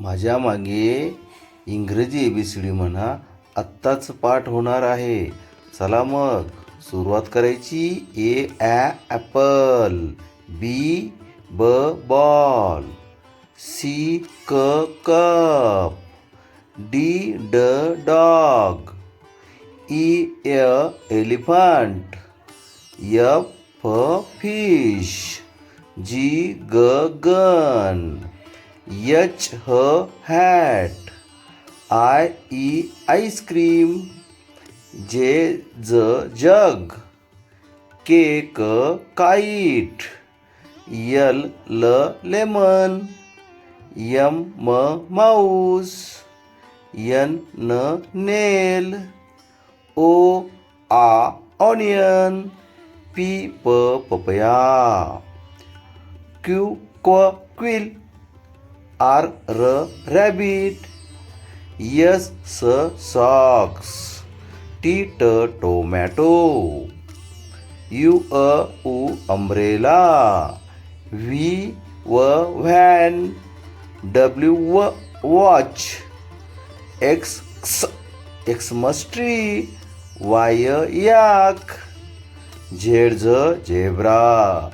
माझ्या मागे इंग्रजी ए बी सी डी म्हणा आत्ताच पाठ होणार आहे. चला मग सुरुवात करायची. ए ॲ ॲपल. बी ब बॉल. सी क कप. डी ड डॉग. ई य एलिफंट. F fish. जी ग गन एच ह हॅट आय ई आईस्क्रीम जे ज जग के क काईट यल ल लेमन यम म माऊस यन न नेल ओ आ ऑनियन पी प पपया क्यू क्व क्विल आर र रॅबिट. यस स सॉक्स. टी ट टोमॅटो. यू अ उ अम्ब्रेला. व्ही व व्हॅन. डब्ल्यू व watch. X क्स Xmas tree Y yak. Z झ झेब्रा.